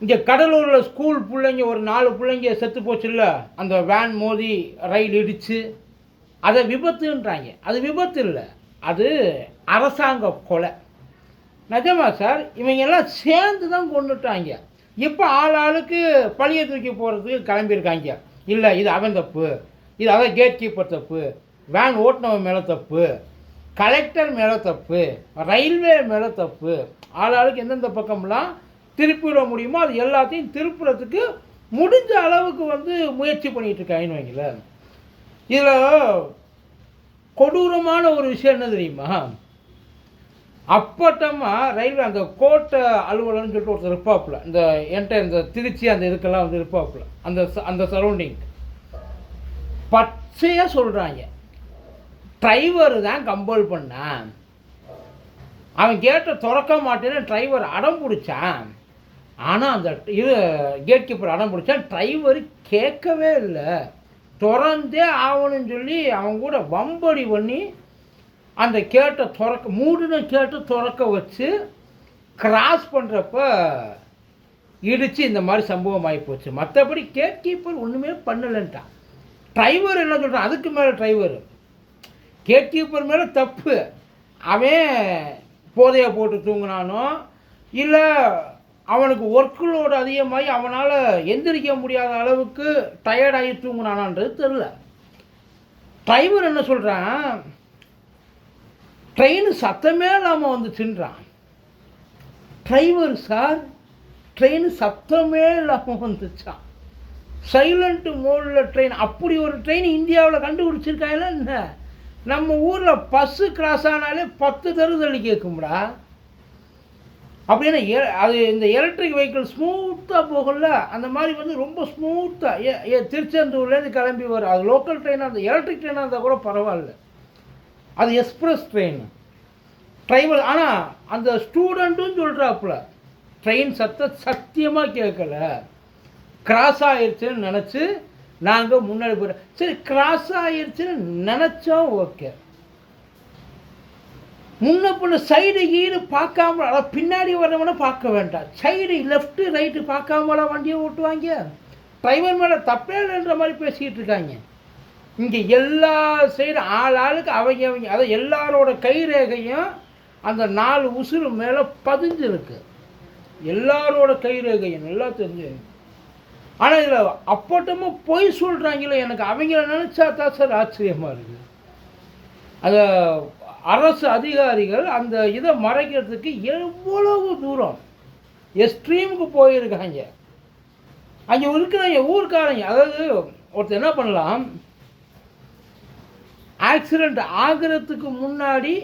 இங்கே கடலூரில் ஸ்கூல் பிள்ளைங்க ஒரு நாலு பிள்ளைங்க செத்து போச்சுல்ல அந்த வேன் மோதி ரயில் இடித்து அதை விபத்துன்றாங்க. அது விபத்து இல்லை அது அரசாங்க கொலை. நிஜமா சார்? இவங்க எல்லாம் சேர்ந்து தான் கொண்டுட்டாங்க. இப்போ ஆள் ஆளுக்கு பழிய தூக்கி போகிறதுக்கு கிளம்பியிருக்காங்க. இல்லை இது அவன் தப்பு. இது அவன் கேட் கீப்பர் தப்பு. வேன் ஓட்டுனவன் மேலே தப்பு. கலெக்டர் மேலே தப்பு. ரயில்வே மேலே தப்பு. ஆள் ஆளுக்கு எந்தெந்த பக்கம்லாம் திருப்பிட முடியுமோ அது எல்லாத்தையும் திருப்புறதுக்கு முடிஞ்ச அளவுக்கு வந்து முயற்சி பண்ணிகிட்டு இருக்காங்கன்னு வைங்களேன். இதில் கொடூரமான ஒரு விஷயம் என்ன தெரியுமா? அப்பட்டமாக ரயில்வே அந்த கோட்டை அலுவலர்னு சொல்லிட்டு ஒருத்தர் இருப்பாப்புல இந்த என்கிட்ட இந்த திருச்சி அந்த இதுக்கெல்லாம் வந்து இருப்பாப்புல அந்த ச- அந்த சரௌண்டிங் பச்சையாக சொல்கிறாங்க டிரைவர் தான் கம்பல் பண்ணான். அவன் கேட்டை திறக்க மாட்டேன்னு டிரைவர் அடம் பிடிச்சான். ஆனால் அந்த இது கேட் கீப்பர் அடம் பிடிச்சான். டிரைவர் கேட்கவே இல்லை. திறந்தே ஆகணும்னு சொல்லி அவங்க கூட வம்படி பண்ணி அந்த கேட்டை திறக்க மூடின கேட்டை திறக்க வச்சு கிராஸ் பண்ணுறப்ப இடித்து இந்த மாதிரி சம்பவம் ஆகி போச்சு. மற்றபடி கேட் கீப்பர் ஒன்றுமே பண்ணலைன்ட்டான். டிரைவர் என்ன சொல்கிறான் அதுக்கு மேலே டிரைவர் கேட் கீப்பர் மேலே தப்பு. அவன் போதையை போட்டு தூங்கினானோ இல்லை அவனுக்கு ஒர்க்குலோடு அதிகமாகி அவனால் எந்திரிக்க முடியாத அளவுக்கு டயர்டாகி தூங்கினானான்றது தெரில டிரைவர் என்ன சொல்கிறான் ட்ரெயின் சத்தமே இல்லாமல் வந்து தின்றான். டிரைவர் சார் ட்ரெயின் சத்தமே இல்லாமல் வந்துச்சான் சைலண்ட் மோடில் ட்ரெயின் அப்படி ஒரு ட்ரெயின் இந்தியாவில் கண்டுபிடிச்சிருக்காங்களா என்ன? நம்ம ஊரில் பஸ்ஸு கிராஸ் ஆனாலே பத்து தருதளி கேட்கும்டா அப்படின்னா எ- அது இந்த எலக்ட்ரிக் வெஹிக்கிள் ஸ்மூத்தாக போகும்ல அந்த மாதிரி வந்து ரொம்ப ஸ்மூத்தாக ஏ திருச்செந்தூர்லேருந்து கிளம்பி வரும் அது லோக்கல் ட்ரெயினாக இருந்தால் எலக்ட்ரிக் ட்ரெயினாக இருந்தால் கூட பரவாயில்ல. அது எக்ஸ்பிரஸ் ட்ரெயின் ட்ரைவல் ஆனால் அந்த ஸ்டூடெண்ட்டும் சொல்கிறாப்புல ட்ரெயின் சத்தம் சத்தியமாக கேட்கல. கிராஸ் ஆயிடுச்சுன்னு நினச்சி நாங்கள் முன்னாடி போகிறோம் சரி கிராஸ் ஆயிடுச்சுன்னு நினச்சோம் ஓகே முன்ன பின்ன சைடு கீடு பார்க்காம அதாவது பின்னாடி வரவனை பார்க்க வேண்டாம். சைடு லெஃப்ட்டு ரைட்டு பார்க்காமலாம் வண்டியை ஓட்டுவாங்க. டிரைவர் மேலே தப்பே இல்லைன்ற மாதிரி பேசிக்கிட்டு இருக்காங்க. இங்கே எல்லா சைடு ஆள் ஆளுக்கு அவங்க அவங்க அதாவது எல்லாரோட கை ரேகையும் அந்த நாலு உசுறு மேலே பதிஞ்சிருக்கு. எல்லாரோட கை ரேகையும் நல்லா தெரிஞ்சு. ஆனால் இதில் அப்பட்டமாக பொய் சொல்கிறாங்களே எனக்கு அவங்கள நினச்சா தான் சார் ஆச்சரியமாக இருக்குது அதை அரசு அதிகாரிகள் அந்த இதை மறைக்கிறதுக்கு எவ்வளவு தூரம்? எக்ஸ்ட்ரீமுக்கு போயிருக்காங்க. அங்கே இருக்கிறவங்க ஊர்க்காரங்க அதாவது ஒருத்தர் என்ன பண்ணலாம்? ஆக்சிடெண்ட் ஆகிறதுக்கு முன்னாடி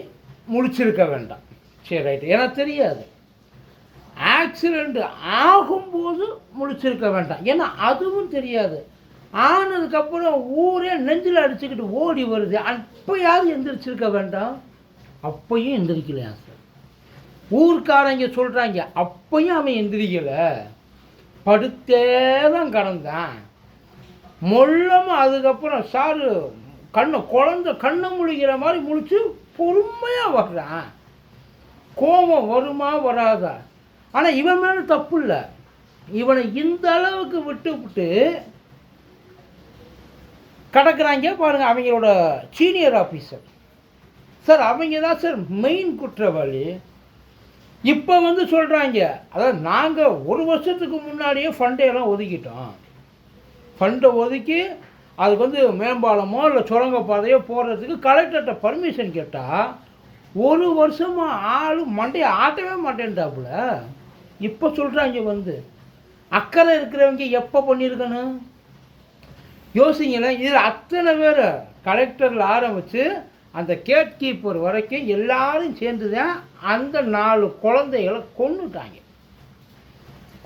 முழிச்சிருக்க வேண்டாம். சரி ரைட்டு ஏன்னா தெரியாது. ஆக்சிடெண்ட் ஆகும்போது முழிச்சிருக்க வேண்டாம். ஏன்னா அதுவும் தெரியாது. ஆனதுக்கப்புறம் ஊரே நெஞ்சில் அடிச்சுக்கிட்டு ஓடி வருது. அப்போயாவது எந்திரிச்சிருக்க வேண்டாம்? அப்பையும் எந்திரிக்கலையா சார்? ஊர்க்காரங்க சொல்கிறாங்க அப்பையும் அவன் எந்திரிக்கலை. படுத்தே தான் கடந்தான். மொல்லமாக அதுக்கப்புறம் சாரு கண்ணை குழந்த கண்ணை முழிக்கிற மாதிரி முழிச்சு பொறுமையாக வர்றான். கோபம் வருமா வராதா? ஆனால் இவன் மேலே தப்பு இல்லை இவனை இந்த அளவுக்கு விட்டு விட்டு கிடக்குறாங்க பாருங்கள் அவங்களோட சீனியர் ஆஃபீஸர் சார் அவங்க தான் சார் மெயின் குற்றவாளி. இப்போ வந்து சொல்கிறாங்க அதாவது நாங்கள் ஒரு வருஷத்துக்கு முன்னாடியே ஃபண்டையெல்லாம் ஒதுக்கிட்டோம். ஃபண்டை ஒதுக்கி அதுக்கு வந்து மேம்பாலமோ இல்லை சுரங்கப்பாதையோ போடுறதுக்கு கலெக்டர்கிட்ட பர்மிஷன் கேட்டால் ஒரு வருஷமாக ஆள் மண்டையை ஆட்டவே மாட்டேன்டாப்புல இப்போ சொல்கிறாங்க வந்து அக்கறை இருக்கிறவங்க எப்போ பண்ணியிருக்கணும்? யோசிங்களேன் இதில் அத்தனை பேர் கலெக்டரில் ஆரம்பித்து அந்த கேட் கீப்பர் வரைக்கும் எல்லாரும் சேர்ந்து தான் அந்த நாலு குழந்தைகளை கொண்டுட்டாங்க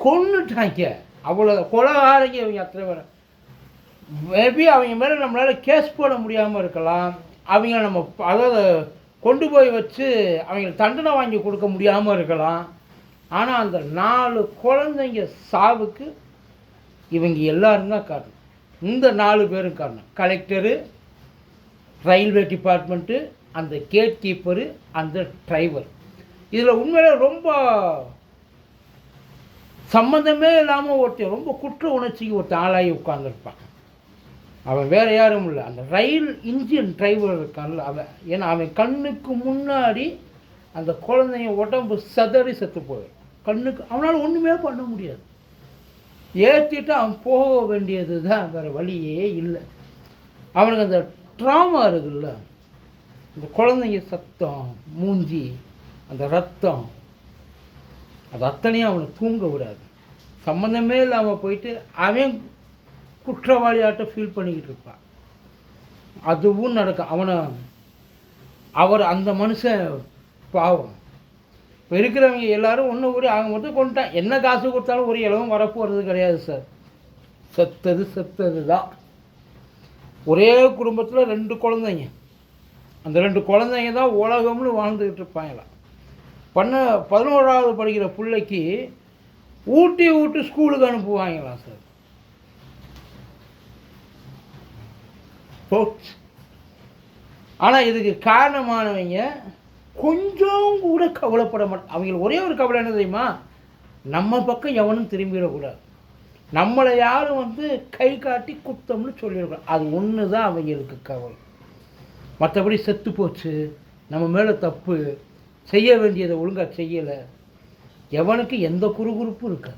கொண்டுட்டாங்க அவ்வளோ கொலகாரங்க இவங்க அத்தனை பேர். மேபி அவங்க மேலே நம்மளால் கேஸ் போட முடியாமல் இருக்கலாம். அவங்க நம்ம அதாவது கொண்டு போய் வச்சு அவங்களுக்கு தண்டனை வாங்கி கொடுக்க முடியாமல் இருக்கலாம். ஆனால் அந்த நாலு குழந்தைங்க சாவுக்கு இவங்க எல்லாரும் தான் காரணம். இந்த நாலு பேரும் காரணம். கலெக்டரு ரயில்வே டிபார்ட்மெண்ட்டு அந்த கேட் கீப்பரு அந்த டிரைவர் இதில் உண்மையில் ரொம்ப சம்மந்தமே இல்லாமல் ஒருத்தன் ரொம்ப குற்ற உணர்ச்சிக்கு ஒருத்தன் ஆளாகி உட்காந்துருப்பான் அவன் வேறு யாரும் இல்லை. அந்த ரயில் இன்ஜின் டிரைவர் இருக்கான்ல அவன். ஏன்னா அவன் கண்ணுக்கு முன்னாடி அந்த குழந்தைய உடம்பு சதறி செத்து போயிடும். கண்ணுக்கு அவனால் ஒன்றுமே பண்ண முடியாது. ஏற்றிட்டு அவன் போக வேண்டியது தான் வேறு வழியே இல்லை. அவனுக்கு அந்த ட்ராமா இருக்குல்ல? இந்த குழந்தைங்க சத்தம் மூஞ்சி அந்த ரத்தம் அது அத்தனையும் அவனை தூங்க விடாது. சம்மந்தமே இல்லாமல் போயிட்டு அவன் குற்றவாளியாட்ட ஃபீல் பண்ணிக்கிட்டு இருப்பான் அதுவும் நடக்கும் அவனை அவர் அந்த மனுஷன் பாவம். இப்போ இருக்கிறவங்க எல்லாரும் ஒன்று கூடி ஆக மட்டும் கொண்டுட்டான். என்ன காசு கொடுத்தாலும் ஒரு இளவும் வரப்போகிறது கிடையாது சார் செத்தது செத்தது தான் ஒரே குடும்பத்தில் ரெண்டு குழந்தைங்க. அந்த ரெண்டு குழந்தைங்க தான் உலகம்னு வாழ்ந்துக்கிட்டு இருப்பாங்களாம் பண்ண பதினோராவது படிக்கிற பிள்ளைக்கு ஊட்டி ஊட்டி ஸ்கூலுக்கு அனுப்புவாங்களாம் சார்? ஆனால் இதுக்கு காரணமானவங்க கொஞ்சம் கூட கவலைப்பட மாட்டாங்க அவங்களுக்கு ஒரே ஒரு கவலை என்ன தெரியுமா? நம்ம பக்கம் எவனும் திரும்பிடக்கூடாது. நம்மளை யாரும் வந்து கை காட்டி குத்தம்னு சொல்லியிருக்கோம். அது ஒன்று தான் அவங்களுக்கு கவலை. மற்றபடி செத்து போச்சு நம்ம மேலே தப்பு செய்ய வேண்டியதை ஒழுங்காக செய்யலை. எவனுக்கு எந்த குறுகுறுப்பும் இருக்காது.